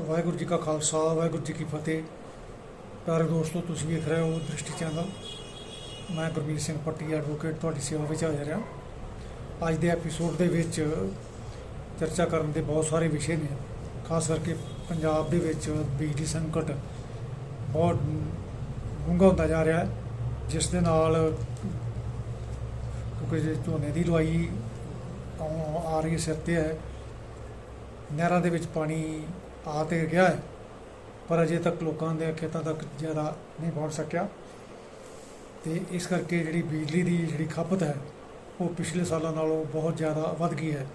ਵਾਹਿਗੁਰੂ ਜੀ ਕਾ ਖਾਲਸਾ, ਵਾਹਿਗੁਰੂ ਜੀ ਕੀ ਫਤਿਹ। ਪਿਆਰੇ ਦੋਸਤੋ, ਤੁਸੀਂ ਵੇਖ ਰਹੇ ਹੋ ਦ੍ਰਿਸ਼ਟੀ ਚੈਨਲ। ਮੈਂ ਗੁਰਮੀਤ ਸਿੰਘ ਪੱਟੀ ਐਡਵੋਕੇਟ ਤੁਹਾਡੀ ਸੇਵਾ ਵਿੱਚ ਹਾਜ਼ਰ ਹਾਂ। ਅੱਜ ਦੇ ਐਪੀਸੋਡ ਦੇ ਵਿੱਚ ਚਰਚਾ ਕਰਨ ਦੇ ਬਹੁਤ ਸਾਰੇ ਵਿਸ਼ੇ ਨੇ। ਖਾਸ ਕਰਕੇ ਪੰਜਾਬ ਦੇ ਵਿੱਚ ਬਿਜਲੀ ਸੰਕਟ ਬਹੁਤ ਡੂੰਘਾ ਹੁੰਦਾ ਜਾ ਰਿਹਾ ਹੈ, ਜਿਸ ਦੇ ਨਾਲ ਕਿਉਂਕਿ ਜੇ ਝੋਨੇ ਦੀ ਲਵਾਈ ਆ ਰਹੀ ਸਿਰ ਤੇ ਹੈ, ਨਹਿਰਾਂ ਦੇ ਵਿੱਚ ਪਾਣੀ ਆ ਤੇ ਗਿਆ ਹੈ। ਪਰ ਅਜੇ ਤੱਕ ਲੋਕਾਂ ਦੇ ਖੇਤਾਂ ਤੱਕ ਜ਼ਿਆਦਾ ਨਹੀਂ ਪਹੁੰਚ ਸਕਿਆ। ਤੇ ਇਸ ਕਰਕੇ ਜਿਹੜੀ ਬਿਜਲੀ ਦੀ ਜਿਹੜੀ ਖਪਤ ਹੈ, ਉਹ ਪਿਛਲੇ ਸਾਲਾਂ ਨਾਲੋਂ ਬਹੁਤ ਜ਼ਿਆਦਾ ਵੱਧ ਗਈ ਹੈ।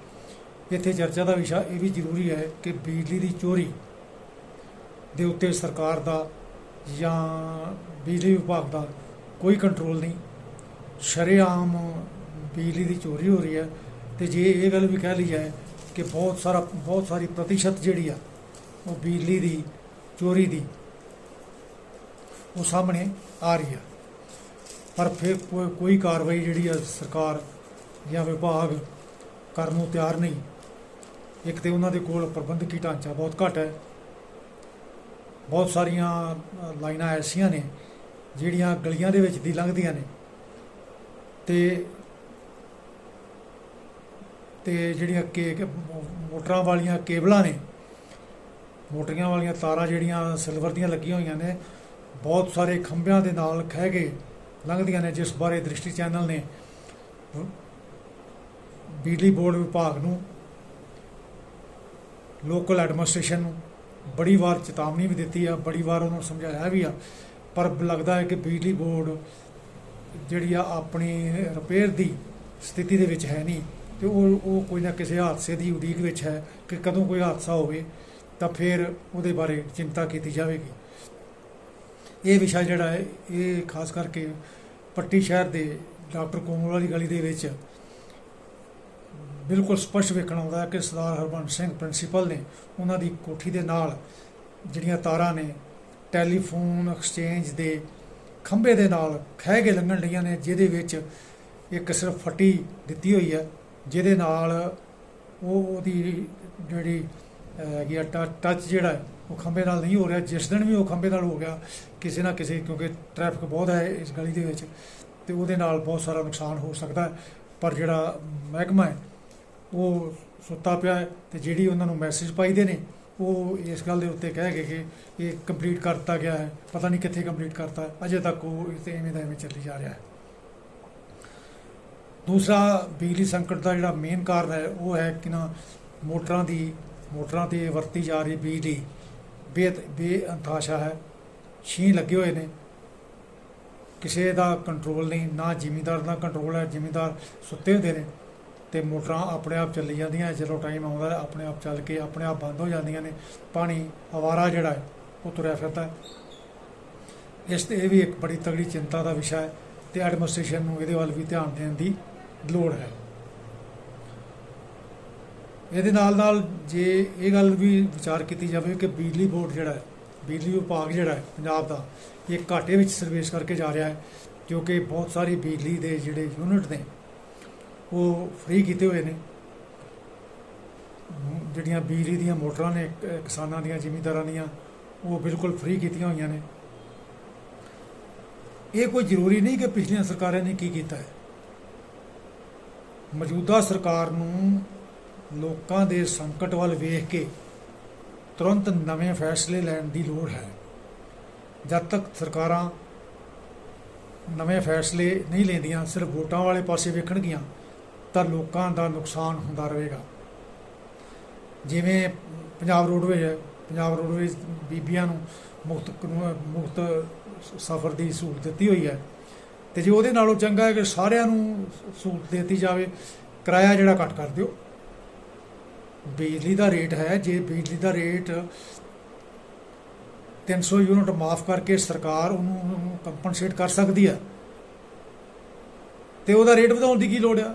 ਇੱਥੇ ਚਰਚਾ ਦਾ ਵਿਸ਼ਾ ਇਹ ਵੀ ਜ਼ਰੂਰੀ ਹੈ ਕਿ ਬਿਜਲੀ ਦੀ ਚੋਰੀ ਦੇ ਉੱਤੇ ਸਰਕਾਰ ਦਾ ਜਾਂ ਬਿਜਲੀ ਵਿਭਾਗ ਦਾ ਕੋਈ ਕੰਟਰੋਲ ਨਹੀਂ। ਸ਼ਰੇਆਮ ਬਿਜਲੀ ਦੀ ਚੋਰੀ ਹੋ ਰਹੀ ਹੈ। ਤੇ ਜੇ ਇਹ ਗੱਲ ਵੀ ਕਹਿ ਲਈ ਜਾਏ ਕਿ ਬਹੁਤ ਸਾਰਾ, ਬਹੁਤ ਸਾਰੀ ਪ੍ਰਤੀਸ਼ਤ ਜਿਹੜੀ ਆ ਉਹ ਬਿਜਲੀ ਦੀ, ਚੋਰੀ ਦੀ, ਉਹ ਸਾਹਮਣੇ ਆ ਰਹੀ ਆ। ਪਰ ਫਿਰ ਕੋਈ- ਕੋਈ ਕਾਰਵਾਈ ਜਿਹੜੀ ਆ ਸਰਕਾਰ ਜਾਂ ਵਿਭਾਗ ਕਰਨ ਨੂੰ ਤਿਆਰ ਨਹੀਂ। ਇੱਕ ਤੇ ਉਹਨਾਂ ਦੇ ਕੋਲ ਪ੍ਰਬੰਧਕੀ ਢਾਂਚਾ ਬਹੁਤ ਘੱਟ ਹੈ। ਬਹੁਤ ਸਾਰੀਆਂ ਲਾਈਨਾਂ ਐਸੀਆਂ ਨੇ ਜਿਹੜੀਆਂ ਗਲੀਆਂ ਦੇ ਵਿੱਚ ਦੀ ਲੰਘਦੀਆਂ ਨੇ। ਤੇ ਤੇ ਜਿਹੜੀਆਂ ਕੇ ਮੋਟਰਾਂ ਵਾਲੀਆਂ ਕੇਬਲਾਂ ਨੇ ਮੋਟਰੀਆਂ ਵਾਲੀਆਂ ਤਾਰਾਂ ਜਿਹੜੀਆਂ ਸਿਲਵਰ ਦੀਆਂ ਲੱਗੀਆਂ ਹੋਈਆਂ ਨੇ, ਬਹੁਤ ਸਾਰੇ ਖੰਭਿਆਂ ਦੇ ਨਾਲ ਖਹਿ ਕੇ ਲੰਘਦੀਆਂ ਨੇ, ਜਿਸ ਬਾਰੇ ਦ੍ਰਿਸ਼ਟੀ ਚੈਨਲ ਨੇ ਬਿਜਲੀ ਬੋਰਡ ਵਿਭਾਗ ਨੂੰ ਲੋਕਲ ਐਡਮਿਨਿਸਟ੍ਰੇਸ਼ਨ ਨੂੰ ਬੜੀ ਵਾਰ ਚੇਤਾਵਨੀ ਵੀ ਦਿੱਤੀ ਆ, ਬੜੀ ਵਾਰ ਉਹਨੂੰ ਸਮਝਾਇਆ ਵੀ ਆ। ਪਰ ਲੱਗਦਾ ਹੈ ਕਿ ਬਿਜਲੀ ਬੋਰਡ ਜਿਹੜੀ ਆ ਆਪਣੀ ਰਿਪੇਅਰ ਦੀ ਸਥਿਤੀ ਦੇ ਵਿੱਚ ਹੈ ਨਹੀਂ, ਤੇ ਉਹ ਉਹ ਕੋਈ ਨਾ ਕਿਸੇ ਹਾਦਸੇ ਦੀ ਉਡੀਕ ਵਿੱਚ ਹੈ ਕਿ ਕਦੋਂ ਕੋਈ ਹਾਦਸਾ ਹੋਵੇ। ਤਾਂ ਫਿਰ ਉਹਦੇ ਬਾਰੇ ਚਿੰਤਾ ਕੀਤੀ ਜਾਵੇਗੀ। ਇਹ ਵਿਸ਼ਾ ਜਿਹੜਾ ਹੈ, ਇਹ ਖਾਸ ਕਰਕੇ ਪੱਟੀ ਸ਼ਹਿਰ ਦੇ ਡਾਕਟਰ ਕੋਮਲ ਵਾਲੀ ਗਲੀ ਦੇ ਵਿੱਚ ਬਿਲਕੁਲ ਸਪਸ਼ਟ ਵੇਖਣ ਆਉਂਦਾ ਹੈ ਕਿ ਸਰਦਾਰ ਹਰਬੰਸ ਸਿੰਘ ਪ੍ਰਿੰਸੀਪਲ ਨੇ ਉਹਨਾਂ ਦੀ ਕੋਠੀ ਦੇ ਨਾਲ ਜਿਹੜੀਆਂ ਤਾਰਾਂ ਨੇ, ਟੈਲੀਫੋਨ ਐਕਸਚੇਂਜ ਦੇ ਖੰਭੇ ਦੇ ਨਾਲ ਖਹਿ ਕੇ ਲੰਘਣ ਲਈਆਂ ਨੇ, ਜਿਹਦੇ ਵਿੱਚ ਇੱਕ ਸਿਰਫ ਫੱਟੀ ਦਿੱਤੀ ਹੋਈ ਹੈ, ਜਿਹਦੇ ਨਾਲ ਉਹ ਉਹਦੀ ਜਿਹੜੀ ਅਹ, ਹੈਗੀ ਆ ਟ- ਟੱਚ ਜਿਹੜਾ ਉਹ ਖੰਭੇ ਨਾਲ ਨਹੀਂ ਹੋ ਰਿਹਾ। ਜਿਸ ਦਿਨ ਵੀ ਉਹ ਖੰਭੇ ਨਾਲ ਹੋ ਗਿਆ ਕਿਸੇ ਨਾ ਕਿਸੇ ਕਿਉਂਕਿ ਟ੍ਰੈਫਿਕ ਬਹੁਤ ਹੈ ਇਸ ਗਲੀ ਦੇ ਵਿੱਚ ਤੇ ਉਹਦੇ ਨਾਲ ਬਹੁਤ ਸਾਰਾ ਨੁਕਸਾਨ ਹੋ ਸਕਦਾ ਪਰ ਜਿਹੜਾ ਮਹਿਕਮਾ ਹੈ ਉਹ ਸੁੱਤਾ ਪਿਆ ਹੈ ਤੇ ਜਿਹੜੀ ਉਹਨਾਂ ਨੂੰ ਮੈਸੇਜ ਪਾਈਦੇ ਨੇ ਉਹ ਇਸ ਗੱਲ ਦੇ ਉੱਤੇ ਕਹਿ ਗਏ ਕਿ ਇਹ ਕੰਪਲੀਟ ਕਰਤਾ ਗਿਆ ਹੈ। ਪਤਾ ਨਹੀਂ ਕਿੱਥੇ ਕੰਪਲੀਟ ਕਰਤਾ ਅਜੇ ਤੱਕ ਉਹ ਇਸ ਤੇ ਐਵੇਂ ਦਾ ਐਵੇਂ ਚੱਲੀ ਜਾ ਰਿਹਾ ਹੈ। ਦੂਸਰਾ ਬਿਜਲੀ ਸੰਕਟ ਦਾ ਜਿਹੜਾ ਮੇਨ ਕਾਰਨ ਹੈ ਉਹ ਹੈ ਕਿ ਨਾ ਮੋਟਰਾਂ ਦੀ ਮੋਟਰਾਂ ਤੇ ਵਰਤੀ ਜਾ ਰਹੀ ਬਿਜਲੀ ਬੇ ਬੇਅੰਤਾਸ਼ਾ ਹੈ। ਛੀਂ ਲੱਗੇ ਹੋਏ ਨੇ। ਕਿਸੇ ਦਾ ਕੰਟਰੋਲ ਨਹੀਂ, ਨਾ ਜ਼ਿਮੀਂਦਾਰ ਦਾ ਕੰਟਰੋਲ ਹੈ। ਜ਼ਿਮੀਂਦਾਰ ਸੁੱਤੇ ਹੁੰਦੇ ਨੇ ਤੇ ਮੋਟਰਾਂ ਆਪਣੇ ਆਪ ਚੱਲੀ ਜਾਂਦੀਆਂ। ਜਦੋਂ ਟਾਈਮ ਆਉਂਦਾ ਆਪਣੇ ਆਪ ਚੱਲ ਕੇ ਆਪਣੇ ਆਪ ਬੰਦ ਹੋ ਜਾਂਦੀਆਂ ਨੇ। ਪਾਣੀ ਅਵਾਰਾ ਜਿਹੜਾ ਹੈ, ਉਹ ਤੁਰਿਆ ਫਿਰਦਾ ਇਸ ਤੇ ਇਹ ਵੀ ਇੱਕ ਬੜੀ ਤਗੜੀ ਚਿੰਤਾ ਦਾ ਵਿਸ਼ਾ ਹੈ ਤੇ ਐਡਮਿਨਿਸਟ੍ਰੇਸ਼ਨ ਨੂੰ ਇਹਦੇ ਵੱਲ ਵੀ ਧਿਆਨ ਦੇਣ ਦੀ ਲੋੜ ਹੈ। ਇਹਦੇ ਨਾਲ ਨਾਲ ਜੇ ਇਹ ਗੱਲ ਵੀ ਵਿਚਾਰ ਕੀਤੀ ਜਾਵੇ ਕਿ ਬਿਜਲੀ ਬੋਰਡ ਜਿਹੜਾ ਹੈ, ਬਿਜਲੀ ਵਿਭਾਗ ਜਿਹੜਾ ਹੈ ਪੰਜਾਬ ਦਾ, ਇਹ ਘਾਟੇ ਵਿੱਚ ਸਰਵੇਸ਼ ਕਰਕੇ ਜਾ ਰਿਹਾ ਹੈ ਕਿਉਂਕਿ ਬਹੁਤ ਸਾਰੀ ਬਿਜਲੀ ਦੇ ਜਿਹੜੇ ਯੂਨਿਟ ਨੇ, ਉਹ ਫ੍ਰੀ ਕੀਤੇ ਹੋਏ ਨੇ। ਜਿਹੜੀਆਂ ਬਿਜਲੀ ਦੀਆਂ ਮੋਟਰਾਂ ਨੇ ਕਿਸਾਨਾਂ ਦੀਆਂ, ਜ਼ਿਮੀਂਦਾਰਾਂ ਦੀਆਂ, ਉਹ ਬਿਲਕੁਲ ਫ੍ਰੀ ਕੀਤੀਆਂ ਹੋਈਆਂ ਨੇ। ਇਹ ਕੋਈ ਜ਼ਰੂਰੀ ਨਹੀਂ ਕਿ ਪਿਛਲੀਆਂ ਸਰਕਾਰਾਂ ਨੇ ਕੀ ਕੀਤਾ ਹੈ। ਮੌਜੂਦਾ ਸਰਕਾਰ ਨੂੰ ਲੋਕਾਂ ਦੇ ਸੰਕਟ ਵੱਲ ਵੇਖ ਕੇ ਤੁਰੰਤ ਨਵੇਂ ਫੈਸਲੇ ਲੈਣ ਦੀ ਲੋੜ ਹੈ। ਜਦ ਤੱਕ ਸਰਕਾਰਾਂ ਨਵੇਂ ਫੈਸਲੇ ਨਹੀਂ ਲੈਂਦੀਆਂ, ਸਿਰਫ ਵੋਟਾਂ ਵਾਲੇ ਪਾਸੇ ਵੇਖਣਗੀਆਂ, ਤਾਂ ਲੋਕਾਂ ਦਾ ਨੁਕਸਾਨ ਹੁੰਦਾ ਰਹੇਗਾ। ਜਿਵੇਂ ਪੰਜਾਬ ਰੋਡਵੇਜ਼ ਹੈ, ਪੰਜਾਬ ਰੋਡਵੇਜ਼ ਬੀਬੀਆਂ ਨੂੰ ਮੁਫਤ ਕਾਨੂੰਨ- ਮੁਫਤ ਸਫ਼ਰ ਦੀ ਸਹੂਲਤ ਦਿੱਤੀ ਹੋਈ ਹੈ। ਤੇ ਜੇ ਉਹਦੇ ਨਾਲੋਂ ਚੰਗਾ ਹੈ ਕਿ ਸਾਰਿਆਂ ਨੂੰ ਸਹੂਲਤ ਦਿੱਤੀ ਜਾਵੇ, ਕਿਰਾਇਆ ਜਿਹੜਾ ਘੱਟ ਕਰ ਦਿਓ। ਬਿਜਲੀ ਦਾ ਰੇਟ ਹੈ, ਜੇ ਬਿਜਲੀ ਦਾ ਰੇਟ 300 ਯੂਨਿਟ ਮਾਫ ਕਰਕੇ ਸਰਕਾਰ ਉਹਨੂੰ ਕੰਪਨਸੇਟ ਕਰ ਸਕਦੀ ਹੈ, ਤੇ ਉਹਦਾ ਰੇਟ ਵਧਾਉਣ ਦੀ ਕੀ ਲੋੜ ਆ?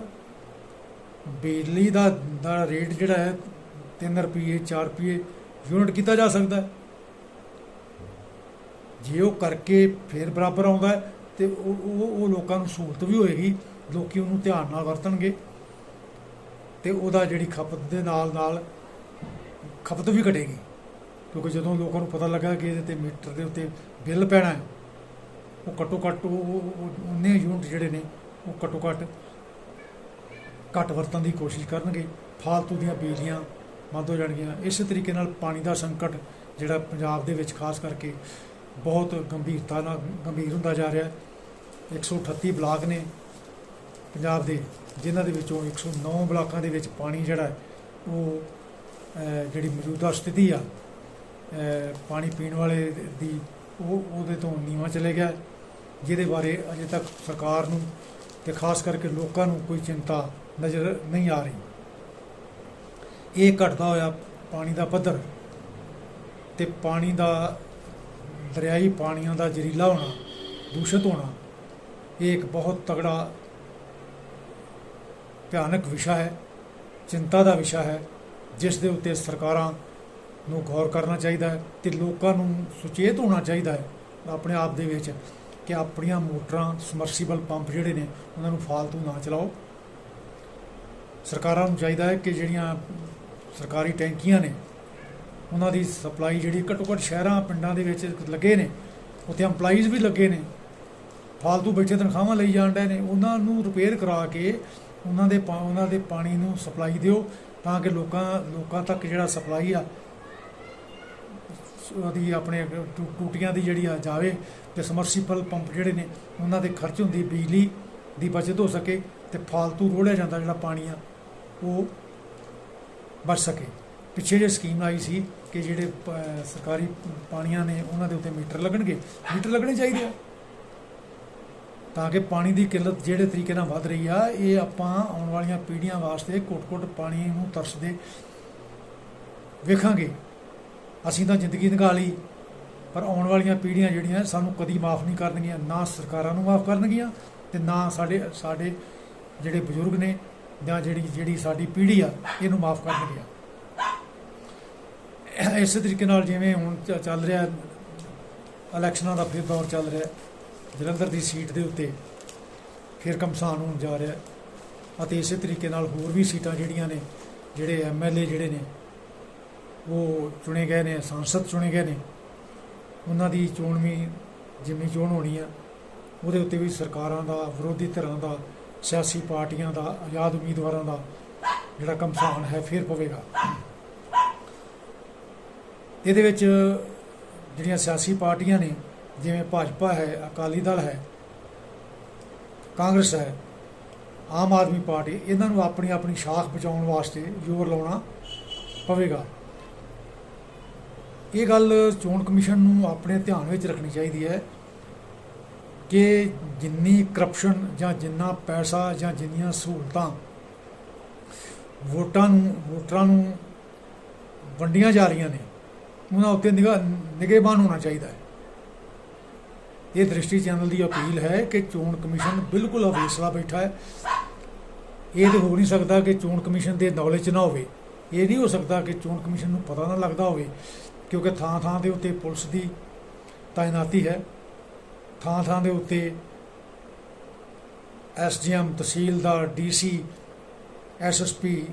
ਬਿਜਲੀ ਦਾ ਦਾ ਰੇਟ ਜਿਹੜਾ ਹੈ 3 ਰੁਪਏ 4 ਰੁਪਏ ਯੂਨਿਟ ਕੀਤਾ ਜਾ ਸਕਦਾ ਹੈ। ਜੇ ਉਹ ਕਰਕੇ ਫਿਰ ਬਰਾਬਰ ਆਉਂਦਾ ਹੈ, ਤੇ ਉਹ ਉਹ ਉਹ ਲੋਕਾਂ ਨੂੰ ਸਹੂਲਤ ਵੀ ਹੋਏਗੀ, ਲੋਕੀ ਉਹਨੂੰ ਧਿਆਨ ਨਾਲ ਵਰਤਣਗੇ। ਤੇ ਉਹਦਾ ਜਿਹੜੀ ਖਪਤ ਦੇ ਨਾਲ ਨਾਲ ਖਪਤ ਵੀ ਘਟੇਗੀ। ਕਿਉਂਕਿ ਜਦੋਂ ਲੋਕਾਂ ਨੂੰ ਪਤਾ ਲੱਗਾ ਕਿ ਇਹਦੇ ਤੇ ਮੀਟਰ ਦੇ ਉੱਤੇ ਬਿੱਲ ਪੈਣਾ ਹੈ, ਉਹ ਘੱਟੋ ਘੱਟ ਉਹ ਉਹ- ਉਹਨੇ ਯੂਨਿਟ ਜਿਹੜੇ ਨੇ, ਉਹ ਘੱਟੋ ਘੱਟ ਘੱਟ ਵਰਤਣ ਦੀ ਕੋਸ਼ਿਸ਼ ਕਰਨਗੇ। ਫਾਲਤੂ ਦੀਆਂ ਬਿਜਲੀਆਂ ਬੰਦ ਹੋ ਜਾਣਗੀਆਂ। ਇਸੇ ਤਰੀਕੇ ਨਾਲ ਪਾਣੀ ਦਾ ਸੰਕਟ ਜਿਹੜਾ ਪੰਜਾਬ ਦੇ ਵਿੱਚ ਖਾਸ ਕਰਕੇ ਬਹੁਤ ਗੰਭੀਰਤਾ ਨਾਲ ਗੰਭੀਰ ਹੁੰਦਾ ਜਾ ਰਿਹਾ ਹੈ। 138 ਬਲਾਕ ਨੇ ਪੰਜਾਬ ਦੇ ਜਿਨ੍ਹਾਂ ਦੇ ਵਿੱਚੋਂ 109 ਬਲਾਕਾਂ ਦੇ ਵਿੱਚ ਪਾਣੀ ਜਿਹੜਾ ਉਹ ਜਿਹੜੀ ਮੌਜੂਦਾ ਸਥਿਤੀ ਆ ਪਾਣੀ ਪੀਣ ਵਾਲੇ ਦੀ, ਉਹ, ਉਹਦੇ ਤੋਂ ਨੀਵਾਂ ਚਲੇ ਗਿਆ। ਜਿਹਦੇ ਬਾਰੇ ਅਜੇ ਤੱਕ ਸਰਕਾਰ ਨੂੰ ਤੇ ਖਾਸ ਕਰਕੇ ਲੋਕਾਂ ਨੂੰ ਕੋਈ ਚਿੰਤਾ ਨਜ਼ਰ ਨਹੀਂ ਆ ਰਹੀ। ਇਹ ਘਟਦਾ ਹੋਇਆ ਪਾਣੀ ਦਾ ਪੱਧਰ ਤੇ ਪਾਣੀ ਦਾ, ਦਰਿਆਈ ਪਾਣੀਆਂ ਦਾ ਜ਼ਹਿਰੀਲਾ ਹੋਣਾ, ਦੂਸ਼ਿਤ ਹੋਣਾ, ਇਹ ਇੱਕ ਬਹੁਤ ਤਗੜਾ ਭਿਆਨਕ ਵਿਸ਼ਾ ਹੈ, ਚਿੰਤਾ ਦਾ ਵਿਸ਼ਾ ਹੈ, ਜਿਸ ਦੇ ਉੱਤੇ ਸਰਕਾਰਾਂ ਨੂੰ ਗੌਰ ਕਰਨਾ ਚਾਹੀਦਾ ਹੈ ਤੇ ਲੋਕਾਂ ਨੂੰ ਸੁਚੇਤ ਹੋਣਾ ਚਾਹੀਦਾ ਹੈ ਆਪਣੇ ਆਪ ਦੇ ਵਿੱਚ ਕਿ ਆਪਣੀਆਂ ਮੋਟਰਾਂ, ਸਮਰਸੀਬਲ ਪੰਪ ਜਿਹੜੇ ਨੇ, ਉਹਨਾਂ ਨੂੰ ਫਾਲਤੂ ਨਾ ਚਲਾਓ। ਸਰਕਾਰਾਂ ਨੂੰ ਚਾਹੀਦਾ ਹੈ ਕਿ ਜਿਹੜੀਆਂ ਸਰਕਾਰੀ ਟੈਂਕੀਆਂ ਨੇ, ਉਹਨਾਂ ਦੀ ਸਪਲਾਈ ਜਿਹੜੀ ਘੱਟੋ ਘੱਟ ਸ਼ਹਿਰਾਂ, ਪਿੰਡਾਂ ਦੇ ਵਿੱਚ ਲੱਗੇ ਨੇ, ਉੱਥੇ EMPLOYEES ਵੀ ਲੱਗੇ ਨੇ, ਫਾਲਤੂ ਬੈਠੇ ਤਨਖਾਹਾਂ ਲਈ ਜਾਣ ਡਏ ਨੇ, ਉਹਨਾਂ ਨੂੰ ਰਿਪੇਅਰ ਕਰਾ ਕੇ ਉਹਨਾਂ ਦੇ ਪਾ- ਉਹਨਾਂ ਦੇ ਪਾਣੀ ਨੂੰ ਸਪਲਾਈ ਦਿਓ ਤਾਂ ਕਿ ਲੋਕਾਂ ਲੋਕਾਂ ਤੱਕ ਜਿਹੜਾ ਸਪਲਾਈ ਆ ਉਹਦੀ ਆਪਣੇ ਟੂ- ਟੂਟੀਆਂ ਦੀ ਜਿਹੜੀ ਆ ਜਾਵੇ ਤੇ ਸਮਰਸੀਬਲ ਪੰਪ ਜਿਹੜੇ ਨੇ, ਉਹਨਾਂ ਦੇ ਖਰਚ ਹੁੰਦੀ, ਬਿਜਲੀ ਦੀ ਬਚਤ ਹੋ ਸਕੇ ਤੇ ਫਾਲਤੂ ਰੋੜਿਆ ਜਾਂਦਾ ਜਿਹੜਾ ਪਾਣੀ ਆ, ਉਹ ਬਚ ਸਕੇ। ਪਿੱਛੇ ਜੇ ਸਕੀਮ ਆਈ ਸੀ ਕਿ ਜਿਹੜੇ ਸਰਕਾਰੀ ਪਾਣੀਆਂ ਨੇ, ਉਹਨਾਂ ਦੇ ਉੱਤੇ ਮੀਟਰ ਲੱਗਣਗੇ। ਮੀਟਰ ਲੱਗਣੇ ਚਾਹੀਦੇ ਆ। ਤਾਂ ਕਿ ਪਾਣੀ ਦੀ ਕਿੱਲਤ ਜਿਹੜੇ ਤਰੀਕੇ ਨਾਲ ਵੱਧ ਰਹੀ ਆ, ਇਹ ਆਪਾਂ ਆਉਣ ਵਾਲੀਆਂ ਪੀੜ੍ਹੀਆਂ ਵਾਸਤੇ ਘੁੱਟ-ਘੁੱਟ ਪਾਣੀ ਨੂੰ ਤਰਸਦੇ ਵੇਖਾਂਗੇ। ਅਸੀਂ ਤਾਂ ਜ਼ਿੰਦਗੀ ਨਿਕਾ ਲਈ, ਪਰ ਆਉਣ ਵਾਲੀਆਂ ਪੀੜ੍ਹੀਆਂ ਜਿਹੜੀਆਂ ਸਾਨੂੰ ਕਦੀ ਮਾਫ ਨਹੀਂ ਕਰਨਗੀਆਂ, ਨਾ ਸਰਕਾਰਾਂ ਨੂੰ ਮਾਫ ਕਰਨਗੀਆਂ ਤੇ ਨਾ ਸਾਡੇ ਸਾਡੇ ਜਿਹੜੇ ਬਜ਼ੁਰਗ ਨੇ ਜਾਂ ਜਿਹੜੀ ਜਿਹੜੀ ਸਾਡੀ ਪੀੜ੍ਹੀ ਆ, ਇਹਨੂੰ ਮਾਫ ਕਰਨਗੀਆਂ। ਇਸੇ ਤਰੀਕੇ ਨਾਲ ਜਿਵੇਂ ਹੁਣ ਚ- ਚੱਲ ਰਿਹਾ, ਇਲੈਕਸ਼ਨਾਂ ਦਾ ਫਿਰ ਦੌਰ ਚੱਲ ਰਿਹਾ। ਜਲੰਧਰ ਦੀ ਸੀਟ ਦੇ ਉੱਤੇ ਫਿਰ ਕਮਸਾਨ ਹੋਣ ਜਾ ਰਿਹਾ ਅਤੇ ਇਸੇ ਤਰੀਕੇ ਨਾਲ ਹੋਰ ਵੀ ਸੀਟਾਂ ਜਿਹੜੀਆਂ ਨੇ, ਜਿਹੜੇ ਐਮਐਲਏ ਜਿਹੜੇ ਨੇ, ਉਹ ਚੁਣੇ ਗਏ ਨੇ, ਸੰਸਦ ਚੁਣੇ ਗਏ ਨੇ। ਉਹਨਾਂ ਦੀ ਚੋਣ ਵੀ ਜਿੰਨੀ ਚੋਣ ਹੋਣੀ ਆ, ਉਹਦੇ ਉੱਤੇ ਵੀ ਸਰਕਾਰਾਂ ਦਾ, ਵਿਰੋਧੀ ਧਿਰਾਂ ਦਾ, ਸਿਆਸੀ ਪਾਰਟੀਆਂ ਦਾ, ਆਜ਼ਾਦ ਉਮੀਦਵਾਰਾਂ ਦਾ ਜਿਹੜਾ ਕਮਸਾਨ ਹੈ, ਫਿਰ ਪਵੇਗਾ। ਇਹਦੇ ਵਿੱਚ ਜਿਹੜੀਆਂ ਸਿਆਸੀ ਪਾਰਟੀਆਂ ਨੇ ਜਿਵੇਂ ਭਾਜਪਾ ਹੈ, ਅਕਾਲੀ ਦਲ ਹੈ, ਕਾਂਗਰਸ ਹੈ, ਆਮ ਆਦਮੀ ਪਾਰਟੀ, ਇਹਨਾਂ ਨੂੰ ਆਪਣੀ ਆਪਣੀ ਸ਼ਾਖ ਬਚਾਉਣ ਵਾਸਤੇ ਜ਼ੋਰ ਲਾਉਣਾ ਪਵੇਗਾ। ਇਹ ਗੱਲ ਚੋਣ ਕਮਿਸ਼ਨ ਨੂੰ ਆਪਣੇ ਧਿਆਨ ਵਿੱਚ ਰੱਖਣੀ ਚਾਹੀਦੀ ਹੈ ਕਿ ਜਿੰਨੀ ਕਰਪਸ਼ਨ ਜਾਂ ਜਿੰਨਾ ਪੈਸਾ ਜਾਂ ਜਿੰਨੀਆਂ ਸਹੂਲਤਾਂ ਵੋਟਾਂ ਨੂੰ, ਵੋਟਰਾਂ ਨੂੰ ਵੰਡੀਆਂ ਜਾ ਰਹੀਆਂ ਨੇ, ਉਹਨਾਂ ਉੱਤੇ ਨਿਗਾਹ ਨਿਗਹਿਬਾਨ ਹੋਣਾ ਚਾਹੀਦਾ ਹੈ। ਇਹ ਦ੍ਰਿਸ਼ਟੀ ਚੈਨਲ ਦੀ ਅਪੀਲ ਹੈ ਕਿ ਚੋਣ ਕਮਿਸ਼ਨ ਬਿਲਕੁਲ ਅਵੇਸਲਾ ਬੈਠਾ ਹੈ। ਇਹ ਤਾਂ ਹੋ ਨਹੀਂ ਸਕਦਾ ਕਿ ਚੋਣ ਕਮਿਸ਼ਨ ਦੇ ਨੌਲੇਜ ਨਾ ਹੋਵੇ। ਇਹ ਨਹੀਂ ਹੋ ਸਕਦਾ ਕਿ ਚੋਣ ਕਮਿਸ਼ਨ ਨੂੰ ਪਤਾ ਨਾ ਲੱਗਦਾ ਹੋਵੇ, ਕਿਉਂਕਿ ਥਾਂ ਥਾਂ ਦੇ ਉੱਤੇ ਪੁਲਿਸ ਦੀ ਤਾਇਨਾਤੀ ਹੈ। ਥਾਂ ਥਾਂ ਦੇ ਉੱਤੇ ਐਸਡੀਐਮ ਤਹਿਸੀਲਦਾਰ ਡੀਸੀ ਐਸਐਸਪੀ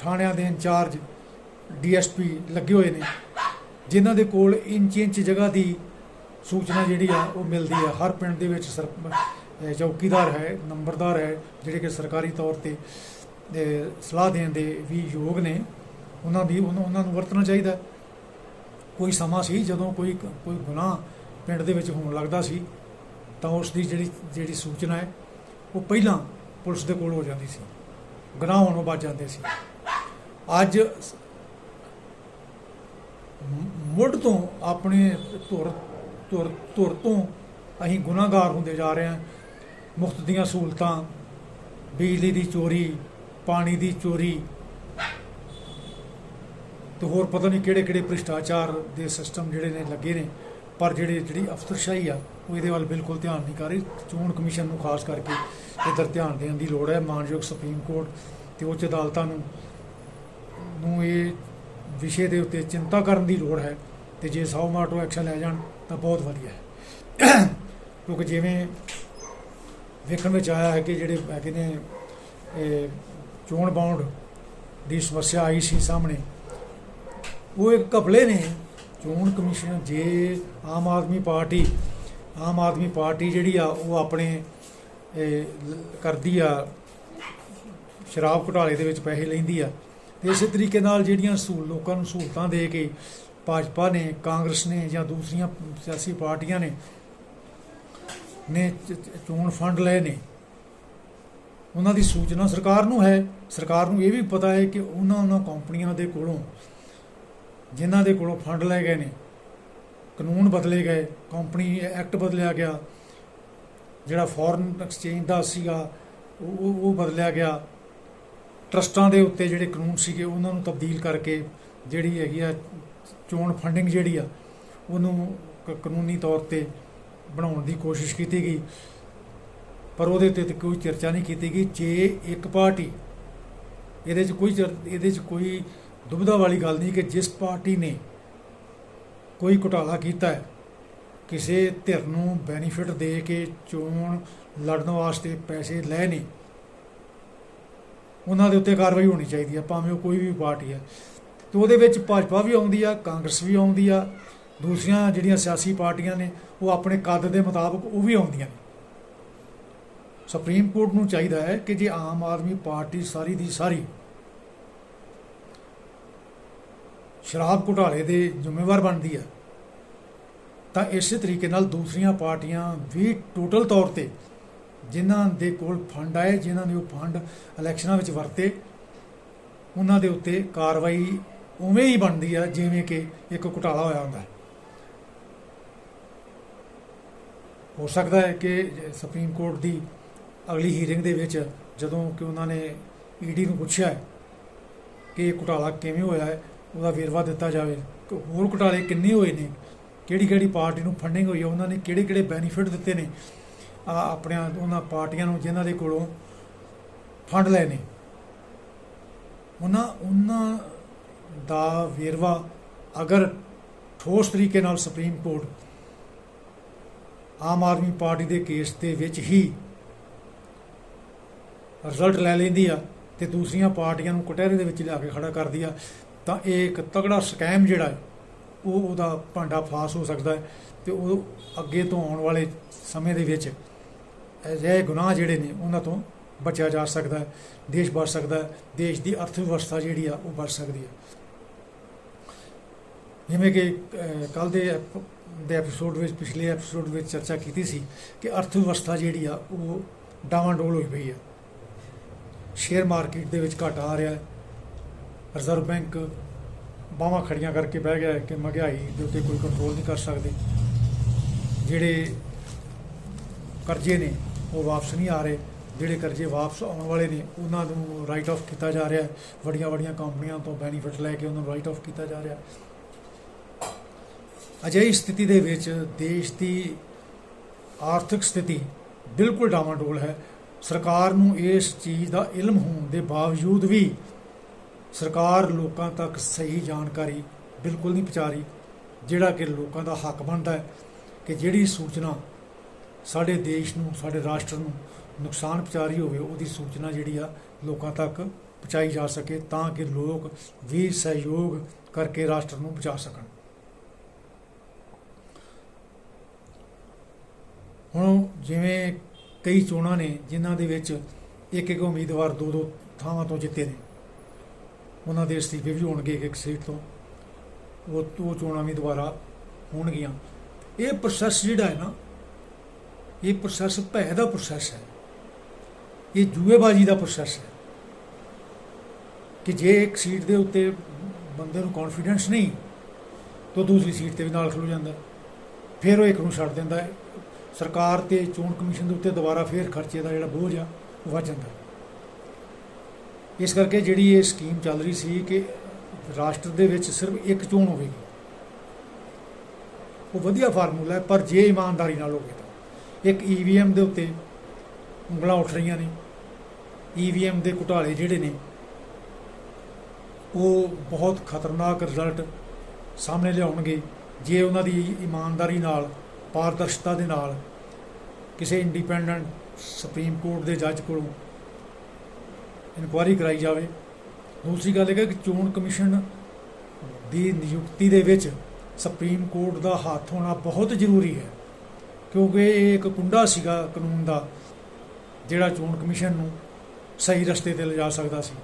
ਥਾਣਿਆਂ ਦੇ ਇੰਚਾਰਜ ਡੀਐਸਪੀ ਲੱਗੇ ਹੋਏ ਨੇ, ਜਿਨ੍ਹਾਂ ਦੇ ਕੋਲ ਇੰਚ ਇੰਚ ਜਗ੍ਹਾ ਦੀ ਸੂਚਨਾ ਜਿਹੜੀ ਆ, ਉਹ ਮਿਲਦੀ ਹੈ ਹਰ ਪਿੰਡ ਦੇ ਵਿੱਚ ਸਰ ਚੌਕੀਦਾਰ ਹੈ, ਨੰਬਰਦਾਰ ਹੈ, ਜਿਹੜੇ ਕਿ ਸਰਕਾਰੀ ਤੌਰ ਤੇ ਸਲਾਹ ਦੇਣ ਦੇ ਵੀ ਯੋਗ ਨੇ। ਉਹਨਾਂ ਦੀ ਉਹਨਾਂ ਉਹਨਾਂ ਨੂੰ ਵਰਤਣਾ ਚਾਹੀਦਾ। ਕੋਈ ਸਮਾਂ ਸੀ ਜਦੋਂ ਕੋਈ ਕੋਈ ਗੁਨਾਹ ਪਿੰਡ ਦੇ ਵਿੱਚ ਹੋਣ ਲੱਗਦਾ ਸੀ, ਤਾਂ ਉਸ ਦੀ ਜਿਹੜੀ ਜਿਹੜੀ ਸੂਚਨਾ ਹੈ, ਉਹ ਪਹਿਲਾਂ ਪੁਲਿਸ ਦੇ ਕੋਲ ਹੋ ਜਾਂਦੀ ਸੀ। ਗੁਨਾਹ ਹੋਣੋਂ ਬਚ ਜਾਂਦੇ ਸੀ। ਅੱਜ ਮੁੱਢ ਤੋਂ ਆਪਣੇ ਧੁਰ ਤੁਰ ਤੁਰ ਤੋਂ ਅਸੀਂ ਗੁਨਾਹਗਾਰ ਹੁੰਦੇ ਜਾ ਰਹੇ ਹਾਂ। ਮੁਫਤ ਦੀਆਂ ਸਹੂਲਤਾਂ, ਬਿਜਲੀ ਦੀ ਚੋਰੀ, ਪਾਣੀ ਦੀ ਚੋਰੀ ਤੇ ਹੋਰ ਪਤਾ ਨਹੀਂ ਕਿਹੜੇ ਕਿਹੜੇ ਭ੍ਰਿਸ਼ਟਾਚਾਰ ਦੇ ਸਿਸਟਮ ਜਿਹੜੇ ਨੇ ਲੱਗੇ ਨੇ। ਪਰ ਜਿਹੜੇ ਜਿਹੜੀ ਅਫਸਰਸ਼ਾਹੀ ਆ, ਉਹ ਇਹਦੇ ਵੱਲ ਬਿਲਕੁਲ ਧਿਆਨ ਨਹੀਂ ਕਰ ਰਹੀ। ਚੋਣ ਕਮਿਸ਼ਨ ਨੂੰ ਖਾਸ ਕਰਕੇ ਇਧਰ ਧਿਆਨ ਦੇਣ ਦੀ ਲੋੜ ਹੈ। ਮਾਨਯੋਗ ਸੁਪਰੀਮ ਕੋਰਟ ਤੇ ਉੱਚ ਅਦਾਲਤਾਂ ਨੂੰ ਨੂੰ ਇਹ ਵਿਸ਼ੇ ਦੇ ਉੱਤੇ ਚਿੰਤਾ ਕਰਨ ਦੀ ਲੋੜ ਹੈ ਤੇ ਜੇ ਸੌ ਮਾਟੋ ਐਕਸ਼ਨ ਲੈ ਜਾਣ ਤਾਂ ਬਹੁਤ ਵਧੀਆ ਹੈ। ਕਿਉਂਕਿ ਜਿਵੇਂ ਵੇਖਣ ਵਿੱਚ ਆਇਆ ਹੈ ਕਿ ਜਿਹੜੇ ਹੈਗੇ ਨੇ, ਇਹ ਚੋਣ ਬਾਉਂਡ ਦੀ ਸਮੱਸਿਆ ਆਈ ਸੀ ਸਾਹਮਣੇ, ਉਹ ਇੱਕ ਘਪਲੇ ਨੇ। ਚੋਣ ਕਮਿਸ਼ਨ ਜੇ ਆਮ ਆਦਮੀ ਪਾਰਟੀ, ਆਮ ਆਦਮੀ ਪਾਰਟੀ ਜਿਹੜੀ ਆ, ਉਹ ਆਪਣੇ ਕਰਦੀ ਆ, ਸ਼ਰਾਬ ਘੁਟਾਲੇ ਦੇ ਵਿੱਚ ਪੈਸੇ ਲੈਂਦੀ ਆ। ਤੇ ਇਸੇ ਤਰੀਕੇ ਨਾਲ ਜਿਹੜੀਆਂ ਸਹੂਲ ਲੋਕਾਂ ਨੂੰ ਸਹੂਲਤਾਂ ਦੇ ਕੇ ਭਾਜਪਾ ਨੇ, ਕਾਂਗਰਸ ਨੇ ਜਾਂ ਦੂਸਰੀਆਂ ਸਿਆਸੀ ਪਾਰਟੀਆਂ ਨੇ ਨੇ ਚੋਣ ਫੰਡ ਲਏ ਨੇ। ਉਹਨਾਂ ਦੀ ਸੂਚਨਾ ਸਰਕਾਰ ਨੂੰ ਹੈ। ਸਰਕਾਰ ਨੂੰ ਇਹ ਵੀ ਪਤਾ ਹੈ ਕਿ ਉਹਨਾਂ ਉਹਨਾਂ ਕੰਪਨੀਆਂ ਦੇ ਕੋਲੋਂ, ਜਿਨ੍ਹਾਂ ਦੇ ਕੋਲੋਂ ਫੰਡ ਲਏ ਗਏ ਨੇ, ਕਾਨੂੰਨ ਬਦਲੇ ਗਏ, ਕੰਪਨੀ ਐਕਟ ਬਦਲਿਆ ਗਿਆ, ਜਿਹੜਾ ਫੋਰਨ ਐਕਸਚੇਂਜ ਦਾ ਸੀਗਾ, ਉਹ, ਉਹ- ਉਹ ਬਦਲਿਆ ਗਿਆ। ਟਰਸਟਾਂ ਦੇ ਉੱਤੇ ਜਿਹੜੇ ਕਾਨੂੰਨ ਸੀਗੇ, ਉਹਨਾਂ ਨੂੰ ਤਬਦੀਲ ਕਰਕੇ ਜਿਹੜੀ ਹੈਗੀ ਆ ਚੋਣ ਫੰਡਿੰਗ ਜਿਹੜੀ ਆ, ਉਹਨੂੰ ਕ- ਕਾਨੂੰਨੀ ਤੌਰ ਤੇ ਬਣਾਉਣ ਦੀ ਕੋਸ਼ਿਸ਼ ਕੀਤੀ ਗਈ। ਪਰ ਉਹਦੇ ਤੇ ਕੋਈ ਚਰਚਾ ਨਹੀਂ ਕੀਤੀ ਗਈ। ਜੇ ਇੱਕ ਪਾਰਟੀ ਇਹਦੇ 'ਚ ਕੋਈ ਚਰ- ਇਹਦੇ 'ਚ ਕੋਈ ਦੁਬਿਧਾ ਵਾਲੀ ਗੱਲ ਨਹੀਂ ਕਿ ਜਿਸ ਪਾਰਟੀ ਨੇ ਕੋਈ ਘੁਟਾਲਾ ਕੀਤਾ ਹੈ, ਕਿਸੇ ਧਿਰ ਨੂੰ ਬੈਨੀਫਿਟ ਦੇ ਕੇ ਚੋਣ ਲੜਨ ਵਾਸਤੇ ਪੈਸੇ ਲਏ ਨੇ, ਉਹਨਾਂ ਦੇ ਉੱਤੇ ਕਾਰਵਾਈ ਹੋਣੀ ਚਾਹੀਦੀ ਹੈ ਭਾਵੇਂ ਉਹ ਕੋਈ ਵੀ ਪਾਰਟੀ ਹੈ। ਤੇ ਉਹਦੇ ਵਿੱਚ ਭਾਜਪਾ ਵੀ ਆਉਂਦੀ ਆ, ਕਾਂਗਰਸ ਵੀ ਆਉਂਦੀ ਆ, ਦੂਸਰੀਆਂ ਜਿਹੜੀਆਂ ਸਿਆਸੀ ਪਾਰਟੀਆਂ ਨੇ, ਉਹ ਆਪਣੇ ਕੱਦ ਦੇ ਮੁਤਾਬਕ ਉਹ ਵੀ ਆਉਂਦੀਆਂ ਨੇ। ਸੁਪਰੀਮ ਕੋਰਟ ਨੂੰ ਚਾਹੀਦਾ ਹੈ ਕਿ ਜੇ ਆਮ ਆਦਮੀ ਪਾਰਟੀ ਸਾਰੀ ਦੀ ਸਾਰੀ ਸ਼ਰਾਬ ਘੁਟਾਲੇ ਦੇ ਜ਼ਿੰਮੇਵਾਰ ਬਣਦੀ ਹੈ ਤਾਂ ਇਸੇ ਤਰੀਕੇ ਨਾਲ ਦੂਸਰੀਆਂ ਪਾਰਟੀਆਂ ਵੀ ਟੋਟਲ ਤੌਰ ਤੇ ਜਿਨ੍ਹਾਂ ਦੇ ਕੋਲ ਫੰਡ ਆਏ, ਜਿਨ੍ਹਾਂ ਨੇ ਉਹ ਫੰਡ ਇਲੈਕਸ਼ਨਾਂ ਵਿੱਚ ਵਰਤੇ, ਉਹਨਾਂ ਦੇ ਉੱਤੇ ਕਾਰਵਾਈ ਉਵੇਂ ਹੀ ਬਣਦੀ ਆ, ਜਿਵੇਂ ਕਿ ਇੱਕ ਘੁਟਾਲਾ ਹੋਇਆ ਹੁੰਦਾ। ਹੋ ਸਕਦਾ ਹੈ ਕਿ ਸੁਪਰੀਮ ਕੋਰਟ ਦੀ ਅਗਲੀ ਹੀਅਰਿੰਗ ਦੇ ਵਿੱਚ ਜਦੋਂ ਕਿ ਉਹਨਾਂ ਨੇ ਈਡੀ ਨੂੰ ਪੁੱਛਿਆ ਕਿ ਇਹ ਘੁਟਾਲਾ ਕਿਵੇਂ ਹੋਇਆ ਹੈ, ਉਹਦਾ ਵੇਰਵਾ ਦਿੱਤਾ ਜਾਵੇ। ਕਿ, ਹੋਰ ਘੁਟਾਲੇ ਕਿੰਨੇ ਹੋਏ ਨੇ? ਕਿਹੜੀ ਕਿਹੜੀ ਪਾਰਟੀ ਨੂੰ ਫੰਡਿੰਗ ਹੋਈ ਹੈ? ਉਹਨਾਂ ਨੇ ਕਿਹੜੇ ਕਿਹੜੇ ਬੈਨੀਫਿਟ ਦਿੱਤੇ ਨੇ? ਆ ਆਪਣਿਆਂ, ਉਹਨਾਂ ਪਾਰਟੀਆਂ ਨੂੰ ਜਿਨ੍ਹਾਂ ਦੇ ਕੋਲੋਂ ਫੰਡ ਲਏ ਨੇ। ਉਹਨਾਂ ਉਹਨਾਂ ਦਾ ਵੇਰਵਾ ਅਗਰ ਠੋਸ ਤਰੀਕੇ ਨਾਲ supreme court Aam Aadmi party ਦੇ ਕੇਸ ਦੇ ਵਿੱਚ ਹੀ ਰਿਜ਼ਲਟ ਲੈ ਲੈਂਦੀ ਆ ਤੇ ਦੂਸਰੀਆਂ ਪਾਰਟੀਆਂ ਨੂੰ ਕਟਹਿਰੇ ਦੇ ਵਿੱਚ ਲਿਆ ਕੇ ਖੜਾ ਕਰਦੀ ਆ, ਤਾਂ ਇਹ ਇੱਕ ਤਗੜਾ ਸਕੈਮ ਜਿਹੜਾ ਹੈ, ਉਹ ਉਹਦਾ ਭਾਂਡਾ ਫਾਸ ਹੋ ਸਕਦਾ ਹੈ ਤੇ ਉਹ ਅੱਗੇ ਤੋਂ ਆਉਣ ਵਾਲੇ ਸਮੇਂ ਦੇ ਵਿੱਚ ਅਜਿਹੇ ਗੁਨਾਹ ਜਿਹੜੇ ਨੇ, ਉਹਨਾਂ ਤੋਂ ਬਚਿਆ ਜਾ ਸਕਦਾ ਹੈ, ਦੇਸ਼ ਬਚ ਸਕਦਾ ਹੈ, ਦੇਸ਼ ਦੀ ਅਰਥ ਵਿਵਸਥਾ ਜਿਹੜੀ ਆ, ਉਹ ਬਚ ਸਕਦੀ ਹੈ ਜਿਵੇਂ ਕਿ ਕੱਲ ਦੇ ਐਪ- ਦੇ ਐਪੀਸੋਡ ਵਿੱਚ, ਪਿਛਲੇ ਐਪੀਸੋਡ ਵਿੱਚ ਚਰਚਾ ਕੀਤੀ ਸੀ ਕਿ ਅਰਥ ਵਿਵਸਥਾ ਜਿਹੜੀ ਆ, ਉਹ ਡਾਵਾਂਡੋਲ ਹੋਈ ਪਈ ਆ। ਸ਼ੇਅਰ ਮਾਰਕੀਟ ਦੇ ਵਿੱਚ ਘਾਟਾ ਆ ਰਿਹਾ ਹੈ। ਰਿਜ਼ਰਵ ਬੈਂਕ ਬਾਹਾਂ ਖੜੀਆਂ ਕਰਕੇ ਬਹਿ ਗਿਆ ਕਿ ਮਹਿੰਗਾਈ ਦੇ ਉੱਤੇ ਕੋਈ ਕੰਟਰੋਲ ਨਹੀਂ ਕਰ ਸਕਦੇ। ਜਿਹੜੇ ਕਰਜ਼ੇ ਨੇ, ਉਹ ਵਾਪਸ ਨਹੀਂ ਆ ਰਹੇ। ਜਿਹੜੇ ਕਰਜ਼ੇ ਵਾਪਸ ਆਉਣ ਵਾਲੇ ਨੇ, ਉਹਨਾਂ ਨੂੰ ਰਾਈਟ ਆਫ ਕੀਤਾ ਜਾ ਰਿਹਾ ਹੈ। ਵੱਡੀਆਂ ਵੱਡੀਆਂ ਕੰਪਨੀਆਂ ਤੋਂ ਬੈਨੀਫਿਟ ਲੈ ਕੇ ਉਹਨਾਂ ਨੂੰ ਰਾਈਟ ਆਫ ਕੀਤਾ ਜਾ ਰਿਹਾ ਹੈ। ਅਜਿਹੀ ਸਥਿਤੀ ਦੇ ਵਿੱਚ ਦੇਸ਼ ਦੀ ਆਰਥਿਕ ਸਥਿਤੀ ਬਿਲਕੁਲ ਡਾਵਾਂਡੋਲ ਹੈ। ਸਰਕਾਰ ਨੂੰ ਇਸ ਚੀਜ਼ ਦਾ ਇਲਮ ਹੋਣ ਦੇ ਬਾਵਜੂਦ ਵੀ ਸਰਕਾਰ ਲੋਕਾਂ ਤੱਕ ਸਹੀ ਜਾਣਕਾਰੀ ਬਿਲਕੁਲ ਨਹੀਂ ਪਹੁੰਚਾ ਰਹੀ, ਜਿਹੜਾ ਕਿ ਲੋਕਾਂ ਦਾ ਹੱਕ ਬਣਦਾ ਹੈ ਕਿ ਜਿਹੜੀ ਸੂਚਨਾ ਸਾਡੇ ਦੇਸ਼ ਨੂੰ, ਸਾਡੇ ਰਾਸ਼ਟਰ ਨੂੰ ਨੁਕਸਾਨ ਪਹੁੰਚਾ ਰਹੀ ਹੋਵੇ, ਉਹਦੀ ਸੂਚਨਾ ਜਿਹੜੀ ਆ ਲੋਕਾਂ ਤੱਕ ਪਹੁੰਚਾਈ ਜਾ ਸਕੇ ਤਾਂ ਕਿ ਲੋਕ ਵੀ ਸਹਿਯੋਗ ਕਰਕੇ ਰਾਸ਼ਟਰ ਨੂੰ ਬਚਾ ਸਕਣ। ਹੁਣ ਜਿਵੇਂ ਕਈ ਚੋਣਾਂ ਨੇ ਜਿਨ੍ਹਾਂ ਦੇ ਵਿੱਚ ਇੱਕ ਇੱਕ ਉਮੀਦਵਾਰ ਦੋ ਦੋ ਥਾਵਾਂ ਤੋਂ ਜਿੱਤੇ ਨੇ। ਉਹਨਾਂ ਦੇ ਅਸਤੀਫੇ ਵੀ ਹੋਣਗੇ ਇੱਕ ਇੱਕ ਸੀਟ ਤੋਂ। ਉਹ ਉਹ ਚੋਣਾਂ ਵੀ ਦੁਬਾਰਾ ਹੋਣਗੀਆਂ। ਇਹ ਪ੍ਰੋਸੈਸ ਜਿਹੜਾ ਹੈ ਨਾ, ਇਹ ਪ੍ਰੋਸੈਸ ਭੈ ਦਾ ਪ੍ਰੋਸੈਸ ਹੈ। ਇਹ ਜੂਏਬਾਜ਼ੀ ਦਾ ਪ੍ਰੋਸੈਸ ਹੈ। ਕਿ ਜੇ ਇੱਕ ਸੀਟ ਦੇ ਉੱਤੇ ਬੰਦੇ ਨੂੰ ਕੌਨਫੀਡੈਂਸ ਨਹੀਂ, ਤਾਂ ਦੂਸਰੀ ਸੀਟ ਤੇ ਵੀ ਨਾਲ ਖਲੋ ਜਾਂਦਾ ਫਿਰ ਉਹ ਇੱਕ ਨੂੰ ਛੱਡ ਦਿੰਦਾ ਹੈ। ਸਰਕਾਰ ਤੇ ਚੋਣ ਕਮਿਸ਼ਨ ਦੇ ਉੱਤੇ ਦੁਬਾਰਾ ਫਿਰ ਖਰਚੇ ਦਾ ਜਿਹੜਾ ਬੋਝ ਆ, ਉਹ ਵੱਧ ਜਾਂਦਾ। ਇਸ ਕਰਕੇ ਜਿਹੜੀ ਇਹ ਸਕੀਮ ਚੱਲ ਰਹੀ ਸੀ ਕਿ ਰਾਸ਼ਟਰ ਦੇ ਵਿੱਚ ਸਿਰਫ ਇੱਕ ਚੋਣ ਹੋਵੇਗੀ, ਉਹ ਵਧੀਆ ਫਾਰਮੂਲਾ ਹੈ, ਪਰ ਜੇ ਇਮਾਨਦਾਰੀ ਨਾਲ ਹੋਵੇ ਤਾਂ। ਇੱਕ ਈਵੀਐਮ ਦੇ ਉੱਤੇ ਉਂਗਲਾਂ ਉੱਠ ਰਹੀਆਂ ਨੇ। ਈਵੀਐਮ ਦੇ ਘੁਟਾਲੇ ਜਿਹੜੇ ਨੇ, ਉਹ ਬਹੁਤ ਖਤਰਨਾਕ ਰਿਜ਼ਲਟ ਸਾਹਮਣੇ ਲਿਆਉਣਗੇ, ਜੇ ਉਹਨਾਂ ਦੀ ਇਮਾਨਦਾਰੀ ਨਾਲ ਪਾਰਦਰਸ਼ਤਾ ਦੇ ਨਾਲ ਕਿਸੇ ਇੰਡੀਪੈਂਡੈਂਟ ਸੁਪਰੀਮ ਕੋਰਟ ਦੇ ਜੱਜ ਕੋਲੋਂ ਇਨਕੁਆਇਰੀ ਕਰਾਈ ਜਾਵੇ। ਦੂਸਰੀ ਗੱਲ ਇਹ ਹੈ ਕਿ ਚੋਣ ਕਮਿਸ਼ਨ ਦੀ ਨਿਯੁਕਤੀ ਦੇ ਵਿੱਚ ਸੁਪਰੀਮ ਕੋਰਟ ਦਾ ਹੱਥ ਹੋਣਾ ਬਹੁਤ ਜ਼ਰੂਰੀ ਹੈ, ਕਿਉਂਕਿ ਇਹ ਇੱਕ ਕੁੰਡਾ ਸੀਗਾ ਕਾਨੂੰਨ ਦਾ, ਜਿਹੜਾ ਚੋਣ ਕਮਿਸ਼ਨ ਨੂੰ ਸਹੀ ਰਸਤੇ ਤੇ ਲਿਜਾ ਸਕਦਾ ਸੀ।